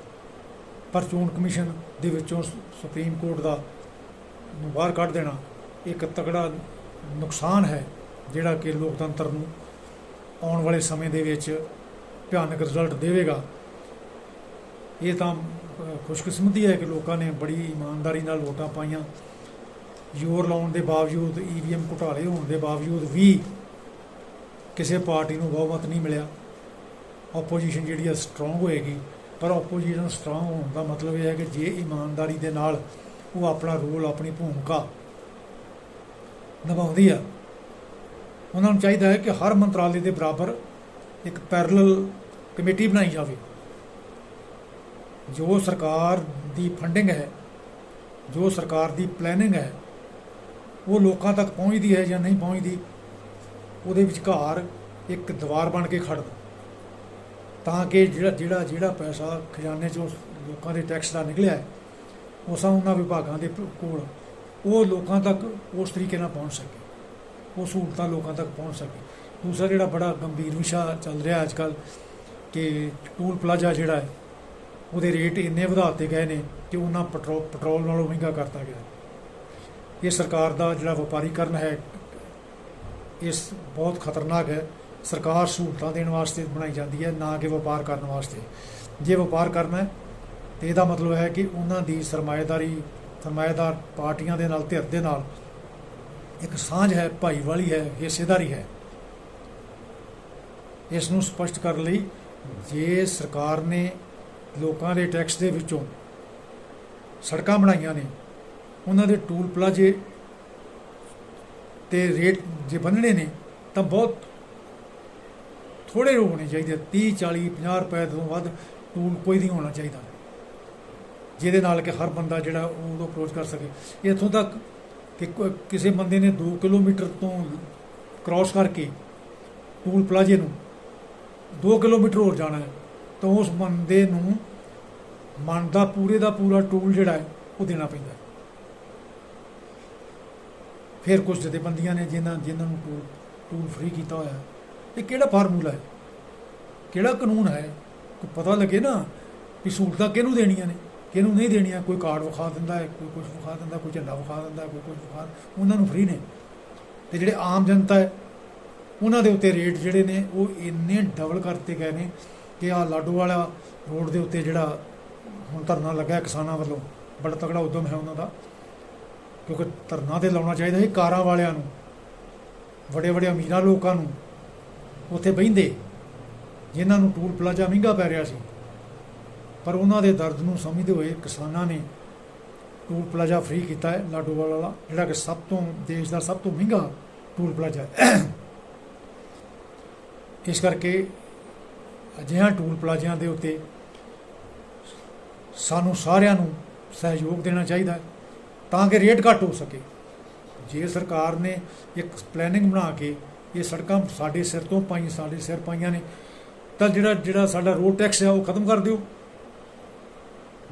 ਪਰ ਚੋਣ ਕਮਿਸ਼ਨ ਦੇ ਵਿੱਚੋਂ ਸੁਪਰੀਮ ਕੋਰਟ ਦਾ ਨੂੰ ਬਾਹਰ ਕੱਢ ਦੇਣਾ, ਇੱਕ ਤਕੜਾ ਨੁਕਸਾਨ ਹੈ, ਜਿਹੜਾ ਕਿ ਲੋਕਤੰਤਰ ਨੂੰ ਆਉਣ ਵਾਲੇ ਸਮੇਂ ਦੇ ਵਿੱਚ ਭਿਆਨਕ ਰਿਜ਼ਲਟ ਦੇਵੇਗਾ। ਇਹ ਤਾਂ ਖੁਸ਼ਕਿਸਮਤੀ ਹੈ ਕਿ ਲੋਕਾਂ ਨੇ ਬੜੀ ਇਮਾਨਦਾਰੀ ਨਾਲ ਵੋਟਾਂ ਪਾਈਆਂ। ਜ਼ੋਰ ਲਾਉਣ ਦੇ ਬਾਵਜੂਦ ਈਵੀਐਮ ਘੁਟਾਲੇ ਹੋਣ ਦੇ ਬਾਵਜੂਦ ਵੀ ਕਿਸੇ ਪਾਰਟੀ ਨੂੰ ਬਹੁਮਤ ਨਹੀਂ ਮਿਲਿਆ। ਆਪੋਜੀਸ਼ਨ ਜਿਹੜੀ ਹੈ ਸਟਰੋਂਗ ਹੋਏਗੀ। ਪਰ ਆਪੋਜੀਸ਼ਨ ਸਟਰੋਂਗ ਹੋਣ ਦਾ ਮਤਲਬ ਇਹ ਹੈ ਕਿ ਜੇ ਇਮਾਨਦਾਰੀ ਦੇ ਨਾਲ ਉਹ ਆਪਣਾ ਰੋਲ ਆਪਣੀ ਭੂਮਿਕਾ ਨਿਭਾਉਂਦੀ ਆ। ਉਹਨਾਂ ਨੂੰ ਚਾਹੀਦਾ ਹੈ ਕਿ ਹਰ ਮੰਤਰਾਲੇ ਦੇ ਬਰਾਬਰ ਇੱਕ ਪੈਰਲਲ ਕਮੇਟੀ ਬਣਾਈ ਜਾਵੇ। ਜੋ ਸਰਕਾਰ ਦੀ ਫੰਡਿੰਗ ਹੈ, ਜੋ ਸਰਕਾਰ ਦੀ ਪਲੈਨਿੰਗ ਹੈ, ਉਹ ਲੋਕਾਂ ਤੱਕ ਪਹੁੰਚਦੀ ਹੈ ਜਾਂ ਨਹੀਂ ਪਹੁੰਚਦੀ, ਉਹਦੇ ਵਿਚਕਾਰ ਇੱਕ ਦੀਵਾਰ ਬਣ ਕੇ ਖੜਦਾ ਤਾਂ ਕਿ ਜਿਹੜਾ ਜਿਹੜਾ ਜਿਹੜਾ ਪੈਸਾ ਖਜ਼ਾਨੇ ਚੋਂ ਲੋਕਾਂ ਦੇ ਟੈਕਸ ਦਾ ਨਿਕਲਿਆ ਹੈ ਉਸਾਂ ਉਹਨਾਂ ਵਿਭਾਗਾਂ ਦੇ ਕੋਲ ਉਹ ਲੋਕਾਂ ਤੱਕ ਉਸ ਤਰੀਕੇ ਨਾਲ ਪਹੁੰਚ ਸਕੇ। ਉਹ ਸਹੂਲਤਾਂ ਲੋਕਾਂ ਤੱਕ ਪਹੁੰਚ ਸਕੇ। ਦੂਸਰਾ ਜਿਹੜਾ ਬੜਾ ਗੰਭੀਰ ਵਿਸ਼ਾ ਚੱਲ ਰਿਹਾ ਅੱਜ ਕੱਲ ਕਿ ਟੂਲ ਪਲਾਜ਼ਾ ਜਿਹੜਾ ਹੈ, ਉਹਦੇ ਰੇਟ ਇੰਨੇ ਵਧਾਤੇ ਗਏ ਨੇ ਕਿ ਉਹਨਾਂ ਪੈਟਰੋਲ ਪੈਟਰੋਲ ਨਾਲੋਂ ਮਹਿੰਗਾ ਕਰਤਾ ਗਿਆ। ਇਹ ਸਰਕਾਰ ਦਾ ਜਿਹੜਾ ਵਪਾਰੀਕਰਨ ਹੈ, ਇਸ ਬਹੁਤ ਖਤਰਨਾਕ ਹੈ। ਸਰਕਾਰ ਸਹੂਲਤਾਂ ਦੇਣ ਵਾਸਤੇ ਬਣਾਈ ਜਾਂਦੀ ਹੈ, ਨਾ ਕਿ ਵਪਾਰ ਕਰਨ ਵਾਸਤੇ। ਜੇ ਵਪਾਰ ਕਰਨਾ ਹੈ, ਤੇ ਇਹਦਾ ਮਤਲਬ ਹੈ ਕਿ ਉਹਨਾਂ ਦੀ ਸਰਮਾਏਦਾਰੀ ਸਰਮਾਏਦਾਰ ਪਾਰਟੀਆਂ ਦੇ ਨਾਲ, ਧਿਰ ਦੇ ਨਾਲ ਇੱਕ ਸਾਂਝ ਹੈ, ਭਾਈਵਾਲੀ ਹੈ, ਹਿੱਸੇਦਾਰੀ ਹੈ। ਇਸ ਨੂੰ ਸਪਸ਼ਟ ਕਰਨ ਲਈ ਜੇ ਸਰਕਾਰ ਨੇ ਲੋਕਾਂ ਦੇ ਟੈਕਸ ਦੇ ਵਿੱਚੋਂ ਸੜਕਾਂ ਬਣਾਈਆਂ ਨੇ, ਉਹਨਾਂ ਦੇ ਟੂਲ ਪਲਾਜੇ ਤੇ ਰੇਟ ਜੇ ਬੰਨਣੇ ਨੇ, ਤਾਂ ਬਹੁਤ ਥੋੜੇ ਹੋਣੇ ਚਾਹੀਦੇ 30 40 50 ਰੁਪਏ ਤੋਂ ਵੱਧ ਟੂਲ ਕੋਈ ਨਹੀਂ ਹੋਣਾ ਚਾਹੀਦਾ। ਜਿਹਦੇ ਨਾਲ ਕਿ ਹਰ ਬੰਦਾ ਜਿਹੜਾ ਉਹਨੂੰ ਅਪਰੋਚ ਕਰ ਸਕੇ। ਇੱਥੋਂ ਤੱਕ ਕਿ ਕਿਸੇ ਬੰਦੇ ਨੇ 2 ਕਿਲੋਮੀਟਰ ਤੋਂ ਕ੍ਰਾਸ ਕਰਕੇ ਟੂਲ ਪਲਾਜੇ ਨੂੰ 2 ਕਿਲੋਮੀਟਰ ਹੋਰ ਜਾਣਾ ਹੈ, ਤਾਂ ਉਸ ਬੰਦੇ ਨੂੰ ਮਨ ਦਾ ਪੂਰੇ ਦਾ ਪੂਰਾ ਟੂਲ ਜਿਹੜਾ ਹੈ, ਉਹ ਦੇਣਾ ਪੈਂਦਾ ਹੈ। ਫਿਰ ਕੁਝ ਜਥੇਬੰਦੀਆਂ ਨੇ ਜਿਨ੍ਹਾਂ ਜਿਨ੍ਹਾਂ ਨੂੰ ਟੂਲ ਟੂਲ ਫ੍ਰੀ ਕੀਤਾ ਹੋਇਆ ਹੈ। ਇਹ ਕਿਹੜਾ ਫਾਰਮੂਲਾ ਹੈ? ਕਿਹੜਾ ਕਾਨੂੰਨ ਹੈ? ਕੋਈ ਪਤਾ ਲੱਗੇ ਨਾ ਵੀ ਸਹੂਲਤਾਂ ਕਿਹਨੂੰ ਦੇਣੀਆਂ ਨੇ? ਕਿਹਨੂੰ ਨਹੀਂ ਦੇਣੀਆਂ ਕੋਈ ਕਾਰਡ ਵਿਖਾ ਦਿੰਦਾ ਹੈ, ਕੋਈ ਕੁਝ ਵਿਖਾ ਦਿੰਦਾ, ਕੋਈ ਝੰਡਾ ਵਿਖਾ ਦਿੰਦਾ, ਕੋਈ ਕੁਝ ਵਿਖਾ ਉਹਨਾਂ ਨੂੰ ਫ੍ਰੀ ਨੇ। ਤੇ ਜਿਹੜੇ ਆਮ ਜਨਤਾ ਹੈ, ਉਹਨਾਂ ਦੇ ਉੱਤੇ ਰੇਟ ਜਿਹੜੇ ਨੇ, ਉਹ ਇੰਨੇ ਡਬਲ ਕਰਤੇ ਗਏ ਨੇ ਕਿ ਆ ਲਾਡੂ ਵਾਲਾ ਰੋਡ ਦੇ ਉੱਤੇ ਜਿਹੜਾ ਹੁਣ ਧਰਨਾ ਲੱਗਾ ਕਿਸਾਨਾਂ ਵੱਲੋਂ, ਬੜਾ ਤਗੜਾ ਉਦਮ ਹੈ ਉਹਨਾਂ ਦਾ, ਕਿਉਂਕਿ ਧਰਨਾ ਤੇ ਲਾਉਣਾ ਚਾਹੀਦਾ ਸੀ ਕਾਰਾਂ ਵਾਲਿਆਂ ਨੂੰ ਵੱਡੇ ਵੱਡੇ ਅਮੀਰਾਂ ਲੋਕਾਂ ਨੂੰ, ਉੱਥੇ ਬਹਿੰਦੇ, ਜਿਨ੍ਹਾਂ ਨੂੰ ਟੂਲ ਪਲਾਜ਼ਾ ਮਹਿੰਗਾ ਪੈ ਰਿਹਾ ਸੀ। ਪਰ ਉਹਨਾਂ ਦੇ ਦਰਦ ਨੂੰ ਸਮਝਦੇ ਹੋਏ ਕਿਸਾਨਾਂ ਨੇ ਟੂਲ ਪਲਾਜ਼ਾ ਫ੍ਰੀ ਕੀਤਾ ਹੈ ਲਾਡੋਵਾਲ ਵਾਲਾ ਜਿਹੜਾ ਕਿ ਸਭ ਤੋਂ, ਦੇਸ਼ ਦਾ ਸਭ ਤੋਂ ਮਹਿੰਗਾ ਟੂਲ ਪਲਾਜ਼ਾ ਹੈ। ਇਸ ਕਰਕੇ ਅਜਿਹਾ ਟੂਲ ਪਲਾਜ਼ਿਆਂ ਦੇ ਉੱਤੇ ਸਾਨੂੰ ਸਾਰਿਆਂ ਨੂੰ ਸਹਿਯੋਗ ਦੇਣਾ ਚਾਹੀਦਾ ਹੈ, ਤਾਂ ਕਿ ਰੇਟ ਘੱਟ ਹੋ ਸਕੇ। ਜੇ ਸਰਕਾਰ ਨੇ ਇੱਕ ਪਲੈਨਿੰਗ ਬਣਾ ਕੇ ਇਹ ਸੜਕਾਂ ਸਾਡੇ ਸਿਰ ਤੋਂ ਪਾਈ ਸਾਡੇ ਸਿਰ ਪਾਈਆਂ ਨੇ, ਤਾਂ ਜਿਹੜਾ ਜਿਹੜਾ ਸਾਡਾ ਰੋਡ ਟੈਕਸ ਹੈ ਉਹ ਖਤਮ ਕਰ ਦਿਓ।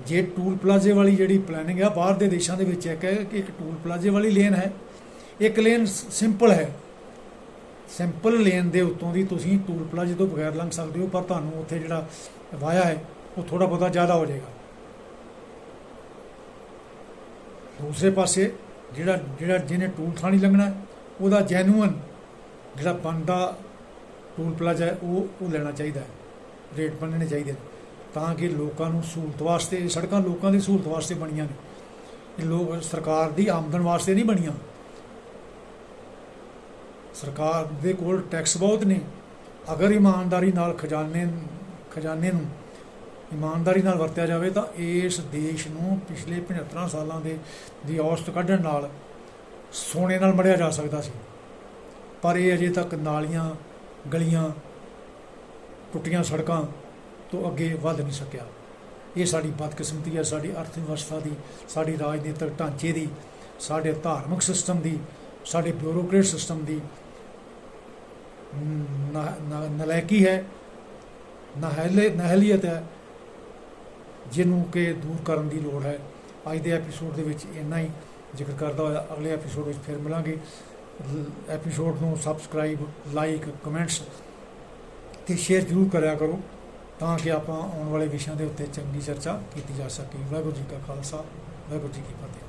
ਜੇ ਟੂਲ ਪਲਾਜ਼ੇ ਵਾਲੀ ਜਿਹੜੀ ਪਲੈਨਿੰਗ ਹੈ ਬਾਹਰ ਦੇ ਦੇਸ਼ਾਂ ਦੇ ਵਿੱਚ ਇੱਕ ਹੈ ਕਿ ਇੱਕ ਟੂਲ ਪਲਾਜ਼ੇ ਵਾਲੀ ਲੇਨ ਹੈ। ਇੱਕ ਲੇਨ ਸਿੰਪਲ ਹੈ। ਸਿੰਪਲ ਲੇਨ ਦੇ ਉੱਤੋਂ ਦੀ ਤੁਸੀਂ ਟੂਲ ਪਲਾਜ਼ੇ ਤੋਂ ਬਗੈਰ ਲੰਘ ਸਕਦੇ ਹੋ, ਪਰ ਤੁਹਾਨੂੰ ਉੱਥੇ ਜਿਹੜਾ ਵਾਇਆ ਹੈ, ਉਹ ਥੋੜਾ ਬਹੁਤਾ ਜ਼ਿਆਦਾ ਹੋ ਜਾਏਗਾ। ਦੂਸਰੇ ਪਾਸੇ ਜਿਹੜਾ ਜਿਹੜਾ ਜਿਹਨੇ ਟੂਲ ਥਾਣੀ ਲੰਘਣਾ, ਉਹਦਾ ਜੈਨੂਅਨ ਜਿਹੜਾ ਬਣਦਾ ਟੂਲ ਪਲਾਜ਼ਾ ਹੈ, ਉਹ ਉਹ ਲੈਣਾ ਚਾਹੀਦਾ ਹੈ। ਰੇਟ ਬੰਨਣੇ ਚਾਹੀਦੇ ਨੇ। ਤਾਂ ਕਿ ਲੋਕਾਂ ਨੂੰ ਸਹੂਲਤ ਵਾਸਤੇ, ਸੜਕਾਂ ਲੋਕਾਂ ਦੀ ਸਹੂਲਤ ਵਾਸਤੇ ਬਣੀਆਂ ਨੇ। ਇਹ ਲੋਕ ਸਰਕਾਰ ਦੀ ਆਮਦਨ ਵਾਸਤੇ ਨਹੀਂ ਬਣੀਆਂ। ਸਰਕਾਰ ਦੇ ਕੋਲ ਟੈਕਸ ਬਹੁਤ ਨੇ। ਅਗਰ ਇਮਾਨਦਾਰੀ ਨਾਲ ਖਜ਼ਾਨੇ ਖਜ਼ਾਨੇ ਨੂੰ ਇਮਾਨਦਾਰੀ ਨਾਲ ਵਰਤਿਆ ਜਾਵੇ ਤਾਂ ਇਸ ਦੇਸ਼ ਨੂੰ ਪਿਛਲੇ 75 ਸਾਲਾਂ ਦੇ, ਦੀ ਔਸਤ ਕੱਢਣ ਨਾਲ ਸੋਨੇ ਨਾਲ ਮੜਿਆ ਜਾ ਸਕਦਾ ਸੀ। ਪਰ ਇਹ ਅਜੇ ਤੱਕ ਨਾਲੀਆਂ, ਗਲੀਆਂ, ਟੁੱਟੀਆਂ ਸੜਕਾਂ ਤੋਂ ਅੱਗੇ ਵੱਧ ਨਹੀਂ ਸਕਿਆ। ਇਹ ਸਾਡੀ ਬਦਕਿਸਮਤੀ ਹੈ, ਸਾਡੀ ਅਰਥ ਵਿਵਸਥਾ ਦੀ, ਸਾਡੀ ਰਾਜਨੀਤਿਕ ਢਾਂਚੇ ਦੀ, ਸਾਡੇ ਧਾਰਮਿਕ ਸਿਸਟਮ ਦੀ, ਸਾਡੇ ਬਿਊਰੋਕਰੇਟ ਸਿਸਟਮ ਦੀ ਨਾ- ਨਲਾਇਕੀ ਹੈ, ਨਹਿਲੇ, ਨਹਿਲੀਅਤ ਹੈ, ਜਿਹਨੂੰ ਕਿ ਦੂਰ ਕਰਨ ਦੀ ਲੋੜ ਹੈ। ਅੱਜ ਦੇ ਐਪੀਸੋਡ ਦੇ ਵਿੱਚ ਇੰਨਾ ਹੀ ਜ਼ਿਕਰ ਕਰਦਾ ਹੋਇਆ। ਅਗਲੇ ਐਪੀਸੋਡ ਵਿੱਚ ਫਿਰ ਮਿਲਾਂਗੇ। ਐਪੀਸੋਡ ਨੂੰ ਸਬਸਕ੍ਰਾਈਬ ਲਾਈਕ ਕਮੈਂਟਸ ਤੇ ਸ਼ੇਅਰ ਜ਼ਰੂਰ ਕਰਿਆ ਕਰੋ। ਤਾਂ ਕਿ ਆਪਾਂ ਆਉਣ ਵਾਲੇ ਵਿਸ਼ਿਆਂ ਦੇ ਉੱਤੇ ਚੰਗੀ ਚਰਚਾ ਕੀਤੀ ਜਾ ਸਕੇ। ਵਾਹਿਗੁਰੂ ਜੀ ਕਾ ਖਾਲਸਾ, ਵਾਹਿਗੁਰੂ ਜੀ ਕੀ ਫਤਿਹ।